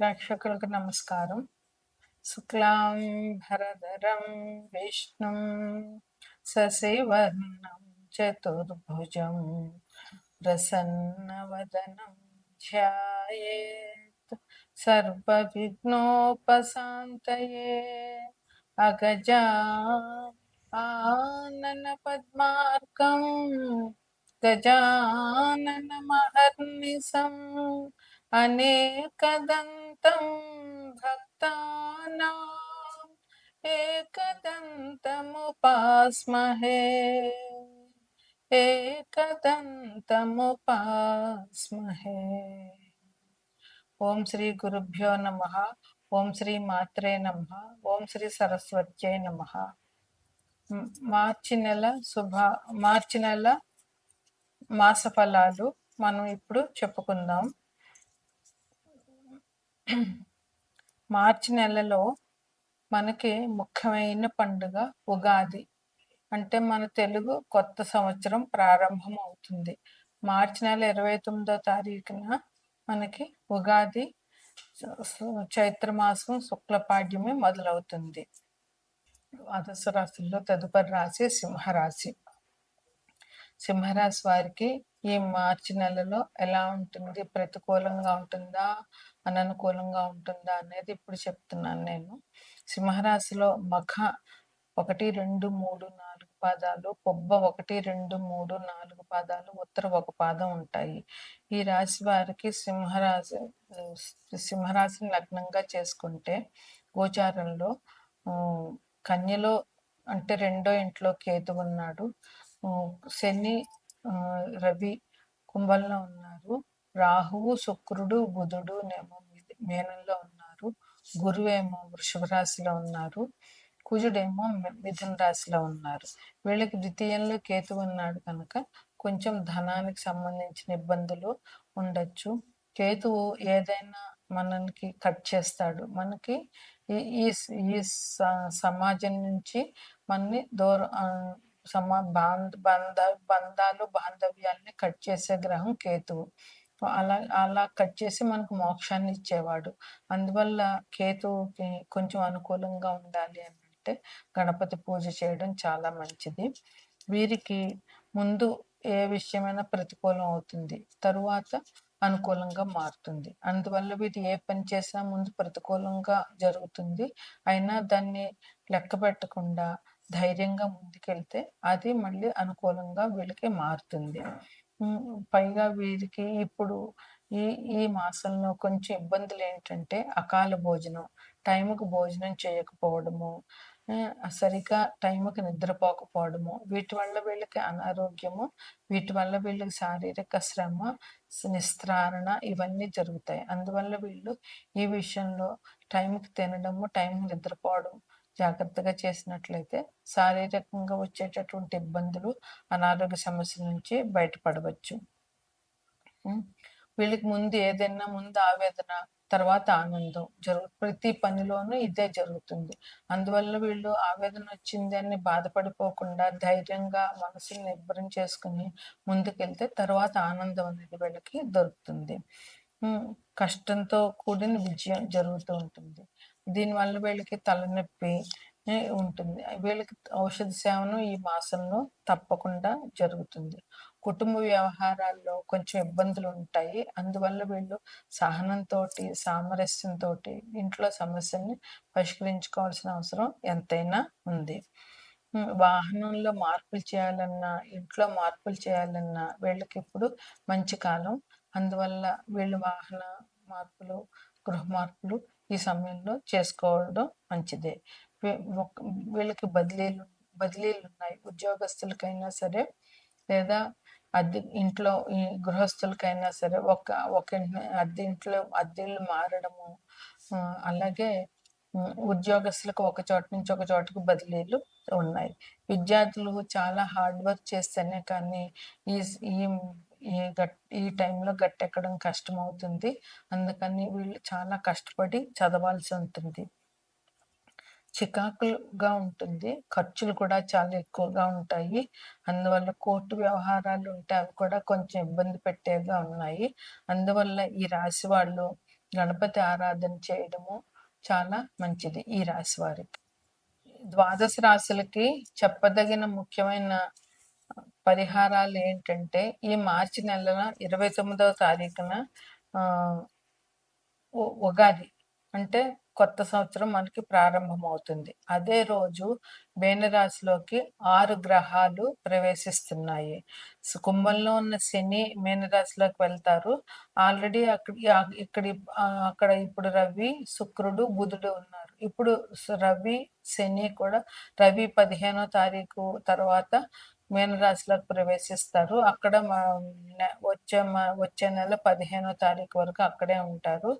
ప్రేక్షకులకు నమస్కారం. శుక్లాం భరధరం విష్ణుం సశివర్ణం చతుర్భుజం ప్రసన్నవదనం ధ్యాయేత్ సర్వవిఘ్నోపశాంతయే అగజా ఆనన పద్మార్కం గజానన మహర్నిశం అనేకదంతం భక్తానా ఏకదంతముపాస్మహే ఏకదంతముపాస్మహే ఓం శ్రీ గురుభ్యో నమ ఓం శ్రీ మాత్రే నమ ఓం శ్రీ సరస్వత్యై నమ మార్చి నెల శుభ మార్చి నెల మాస ఫలాలు మనం ఇప్పుడు చెప్పుకుందాం. మార్చి నెలలో మనకి ముఖ్యమైన పండుగ ఉగాది. అంటే మన తెలుగు కొత్త సంవత్సరం ప్రారంభం అవుతుంది మార్చి నెల ఇరవై తొమ్మిదో తారీఖున మనకి ఉగాది చైత్రమాసం శుక్లపాడ్యమి మొదలవుతుంది. ద్వాదశ రాశుల్లో తదుపరి రాశి సింహరాశి. సింహరాశి వారికి ఈ మార్చి నెలలో ఎలా ఉంటుంది? ప్రతికూలంగా ఉంటుందా? అననుకూలంగా ఉంటుందా? అనేది ఇప్పుడు చెప్తున్నాను నేను. సింహరాశిలో మఖ ఒకటి రెండు మూడు నాలుగు పాదాలు పొబ్బ ఒకటి రెండు మూడు నాలుగు పాదాలు ఉత్తర ఒక పాదం ఉంటాయి. ఈ రాశి వారికి సింహరాశి సింహరాశిని లగ్నంగా చేసుకుంటే గోచారంలో కన్యలో అంటే రెండో ఇంట్లో కేతు ఉన్నాడు. శని రవి కుంభంలో ఉన్నారు. రాహువు శుక్రుడు బుధుడు నేమో మేనంలో ఉన్నారు. గురువు ఏమో వృషభ రాశిలో ఉన్నారు. కుజుడేమో మిథున రాశిలో ఉన్నారు. వీళ్ళకి ద్వితీయంలో కేతు ఉన్నాడు కనుక కొంచెం ధనానికి సంబంధించిన ఇబ్బందులు ఉండొచ్చు. కేతువు ఏదైనా మనకి కట్ చేస్తాడు. మనకి ఈ ఈ సమాజం నుంచి మనని దూరం సమా బాంధ బంధ బంధాలు బాంధవ్యాల్ని కట్ చేసే గ్రహం కేతువు. అలా అలా కట్ చేసి మనకు మోక్షాన్ని ఇచ్చేవాడు. అందువల్ల కేతువుకి కొంచెం అనుకూలంగా ఉండాలి అని అంటే గణపతి పూజ చేయడం చాలా మంచిది. వీరికి ముందు ఏ విషయమైనా ప్రతికూలం అవుతుంది. తరువాత అనుకూలంగా మారుతుంది. అందువల్ల వీటి ఏ పని చేసినా ముందు ప్రతికూలంగా జరుగుతుంది. అయినా దాన్ని లెక్క పెట్టకుండా ధైర్యంగా ముందుకెళ్తే అది మళ్ళీ అనుకూలంగా వీళ్ళకి మారుతుంది. పైగా వీరికి ఇప్పుడు ఈ ఈ మాసంలో కొంచెం ఇబ్బందులు ఏంటంటే అకాల భోజనం టైంకు భోజనం చేయకపోవడము సరిగా టైంకి నిద్రపోకపోవడము వీటి వల్ల వీళ్ళకి అనారోగ్యము వీటి వల్ల వీళ్ళకి శారీరక శ్రమ నిస్త్రారణ ఇవన్నీ జరుగుతాయి. అందువల్ల వీళ్ళు ఈ విషయంలో టైంకి తినడము టైంకి నిద్రపోవడం జాగ్రత్తగా చేసినట్లయితే శారీరకంగా వచ్చేటటువంటి ఇబ్బందులు అనారోగ్య సమస్యల నుంచి బయటపడవచ్చు. వీళ్ళకి ముందు ఏదైనా ముందు ఆవేదన తర్వాత ఆనందం జరుగు ప్రతి పనిలోనూ ఇదే జరుగుతుంది. అందువల్ల వీళ్ళు ఆవేదన వచ్చింది అని బాధపడిపోకుండా ధైర్యంగా మనసుని నిబ్బరం చేసుకుని ముందుకెళ్తే తర్వాత ఆనందం అనేది వీళ్ళకి దొరుకుతుంది. కష్టంతో కూడిన విజయం జరుగుతూ ఉంటుంది. దీనివల్ల వీళ్ళకి తలనొప్పి ఉంటుంది. వీళ్ళకి ఔషధ సేవనం ఈ మాసంలో తప్పకుండా జరుగుతుంది. కుటుంబ వ్యవహారాల్లో కొంచెం ఇబ్బందులు ఉంటాయి. అందువల్ల వీళ్ళు సహనంతో సామరస్యంతో ఇంట్లో సమస్యల్ని పరిష్కరించుకోవాల్సిన అవసరం ఎంతైనా ఉంది. వాహనంలో మార్పులు చేయాలన్నా ఇంట్లో మార్పులు చేయాలన్నా వీళ్ళకి ఇప్పుడు మంచి కాలం. అందువల్ల వీళ్ళు వాహన మార్పులు గృహ మార్పులు ఈ సమయంలో చేసుకోవడం మంచిదే. వీళ్ళకి బదిలీలు బదిలీలు ఉన్నాయి ఉద్యోగస్తులకైనా సరే లేదా అద్దె ఇంట్లో ఈ గృహస్థులకైనా సరే ఒక ఒక అద్దె ఇంట్లో అద్దెలు మారడము అలాగే ఉద్యోగస్తులకు ఒక చోట నుంచి ఒక చోటకు బదిలీలు ఉన్నాయి. విద్యార్థులు చాలా హార్డ్ వర్క్ చేస్తేనే కానీ ఈ ఈ ఈ గట్ ఈ టైంలో గట్టెక్కడం కష్టం అవుతుంది అందుకని వీళ్ళు చాలా కష్టపడి చదవాల్సి ఉంటుంది. చికాకులుగా ఉంటుంది. ఖర్చులు కూడా చాలా ఎక్కువగా ఉంటాయి. అందువల్ల కోర్టు వ్యవహారాలు ఉంటే అవి కూడా కొంచెం ఇబ్బంది పెట్టేగా ఉన్నాయి. అందువల్ల ఈ రాశి వాళ్ళు గణపతి ఆరాధన చేయడము చాలా మంచిది ఈ రాశి వారికి. ద్వాదశ రాశులకి చెప్పదగిన ముఖ్యమైన పరిహారాలు ఏంటంటే ఈ మార్చి నెలన ఇరవై తొమ్మిదవ తారీఖున ఉగాది అంటే కొత్త సంవత్సరం మనకి ప్రారంభమవుతుంది. అదే రోజు మీనరాశిలోకి ఆరు గ్రహాలు ప్రవేశిస్తున్నాయి. కుంభంలో ఉన్న శని మీనరాశిలోకి వెళ్తారు. ఆల్రెడీ అక్కడ ఇక్కడ అక్కడ ఇప్పుడు రవి శుక్రుడు బుధుడు ఉన్నారు. ఇప్పుడు రవి శని కూడా రవి పదిహేనో తారీఖు తర్వాత మీనరాశిలోకి ప్రవేశిస్తారు. అక్కడ వచ్చే వచ్చే నెల పదిహేనో తారీఖు వరకు అక్కడే ఉంటారు.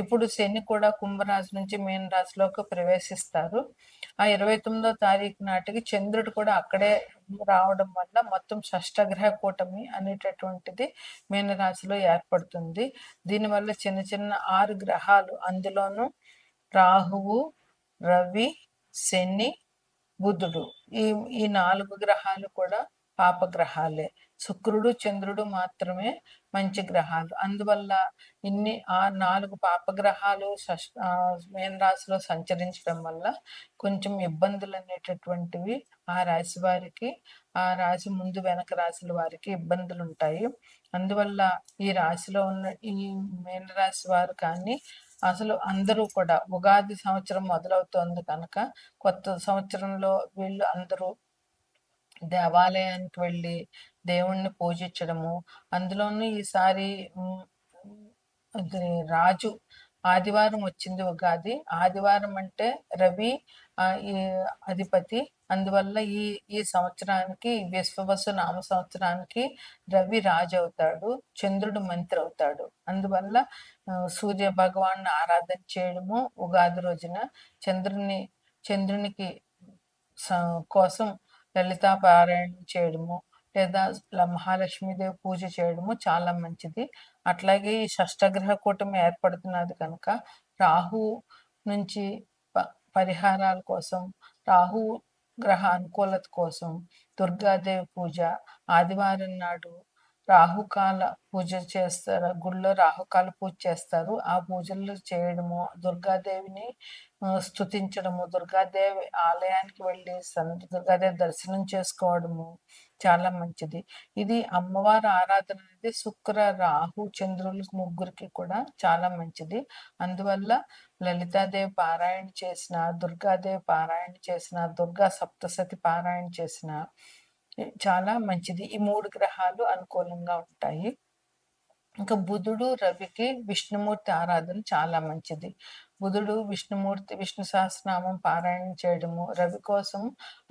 ఇప్పుడు శని కూడా కుంభరాశి నుంచి మీనరాశిలోకి ప్రవేశిస్తారు. ఆ ఇరవై తొమ్మిదో తారీఖు నాటికి చంద్రుడు కూడా అక్కడే రావడం వల్ల మొత్తం షష్టగ్రహ కూటమి అనేటటువంటిది మీనరాశిలో ఏర్పడుతుంది. దీనివల్ల చిన్న చిన్న ఆరు గ్రహాలు అందులోనూ రాహువు రవి శని బుధుడు. ఈ ఈ నాలుగు గ్రహాలు కూడా పాపగ్రహాలే. శుక్రుడు చంద్రుడు మాత్రమే మంచి గ్రహాలు. అందువల్ల ఇన్ని ఆ నాలుగు పాపగ్రహాలు మేన్ రాశిలో సంచరించడం వల్ల కొంచెం ఇబ్బందులు అనేటటువంటివి ఆ రాశి వారికి ఆ రాశి ముందు వెనక రాశుల వారికి ఇబ్బందులు ఉంటాయి అందువల్ల ఈ రాశిలో ఉన్న ఈ మేన రాశి వారు కానీ అసలు అందరూ కూడా ఉగాది సంవత్సరం మొదలవుతోంది కనుక కొత్త సంవత్సరంలో వీళ్ళు అందరూ దేవాలయానికి వెళ్ళి దేవుణ్ణి పూజించడము అందులోనూ ఈసారి రాజు ఆదివారం వచ్చింది ఉగాది. ఆదివారం అంటే రవి అధిపతి అందువల్ల ఈ ఈ సంవత్సరానికి విశ్వవసు నామ సంవత్సరానికి రవి రాజు అవుతాడు చంద్రుడు మంత్రి అవుతాడు. అందువల్ల సూర్య భగవాన్ ఆరాధన చేయడము ఉగాది రోజున చంద్రుని చంద్రునికి కోసం లలితా పారాయణం చేయడము లేదా మహాలక్ష్మీదేవి పూజ చేయడము చాలా మంచిది. అట్లాగే ఈ షష్టగ్రహ కూటమి ఏర్పడుతున్నది కనుక రాహు నుంచి పరిహారాల కోసం రాహు గ్రహ అనుకూలత కోసం దుర్గాదేవి పూజ. ఆదివారం నాడు రాహుకాల పూజ చేస్తారు. గుళ్ళో రాహుకాల పూజ చేస్తారు. ఆ పూజలు చేయడము దుర్గాదేవిని స్థుతించడము దుర్గాదేవి ఆలయానికి వెళ్ళి దుర్గాదేవి దర్శనం చేసుకోవడము చాలా మంచిది. ఇది అమ్మవారి ఆరాధన అనేది శుక్ర రాహు చంద్రులకు ముగ్గురికి కూడా చాలా మంచిది. అందువల్ల లలితాదేవి పారాయణ చేసిన దుర్గాదేవి పారాయణ చేసిన దుర్గా సప్తసతి పారాయణ చేసిన చాలా మంచిది. ఈ మూడు గ్రహాలు అనుకూలంగా ఉంటాయి. ఇంకా బుధుడు రవికి విష్ణుమూర్తి ఆరాధన చాలా మంచిది. బుధుడు విష్ణుమూర్తి విష్ణు సహస్రనామం పారాయణం చేయడము రవి కోసం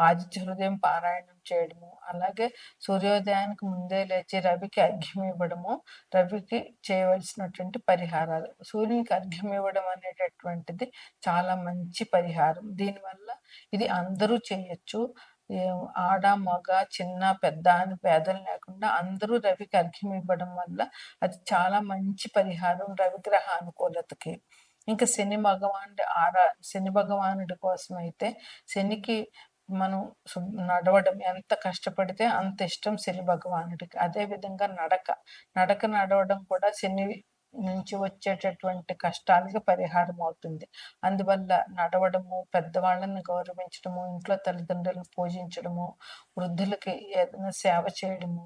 ఆదిత్య హృదయం పారాయణం చేయడము అలాగే సూర్యోదయానికి ముందే లేచి రవికి అర్ఘ్యం ఇవ్వడము రవికి చేయవలసినటువంటి పరిహారాలు. సూర్యునికి అర్ఘ్యం ఇవ్వడం అనేటటువంటిది చాలా మంచి పరిహారం. దీనివల్ల ఇది అందరూ చేయొచ్చు. ఆడ మగ చిన్న పెద్ద అని పేదలు లేకుండా అందరూ రవికి అర్ఘ్యం ఇవ్వడం వల్ల అది చాలా మంచి పరిహారం రవిగ్రహ అనుకూలతకి. ఇంకా శని భగవానుడి ఆరా శని భగవానుడి కోసం అయితే శనికి మనం నడవడం ఎంత కష్టపడితే అంత ఇష్టం శని భగవానుడికి. అదే విధంగా నడక. నడక నడవడం కూడా శని నుంచి వచ్చేటటువంటి కష్టాలకి పరిహారం అవుతుంది. అందువల్ల నడవడము పెద్దవాళ్ళని గౌరవించడము ఇంట్లో తల్లిదండ్రులను పూజించడము వృద్ధులకి ఏదైనా సేవ చేయడము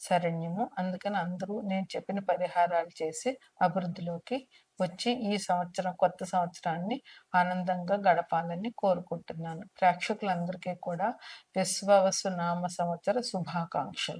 శరణ్యము అందుకని అందరూ నేను చెప్పిన పరిహారాలు చేసి అభివృద్ధిలోకి వచ్చి ఈ సంవత్సరం కొత్త సంవత్సరాన్ని ఆనందంగా గడపాలని కోరుకుంటున్నాను. ప్రేక్షకులందరికీ కూడా విశ్వవసు నామ సంవత్సర శుభాకాంక్షలు.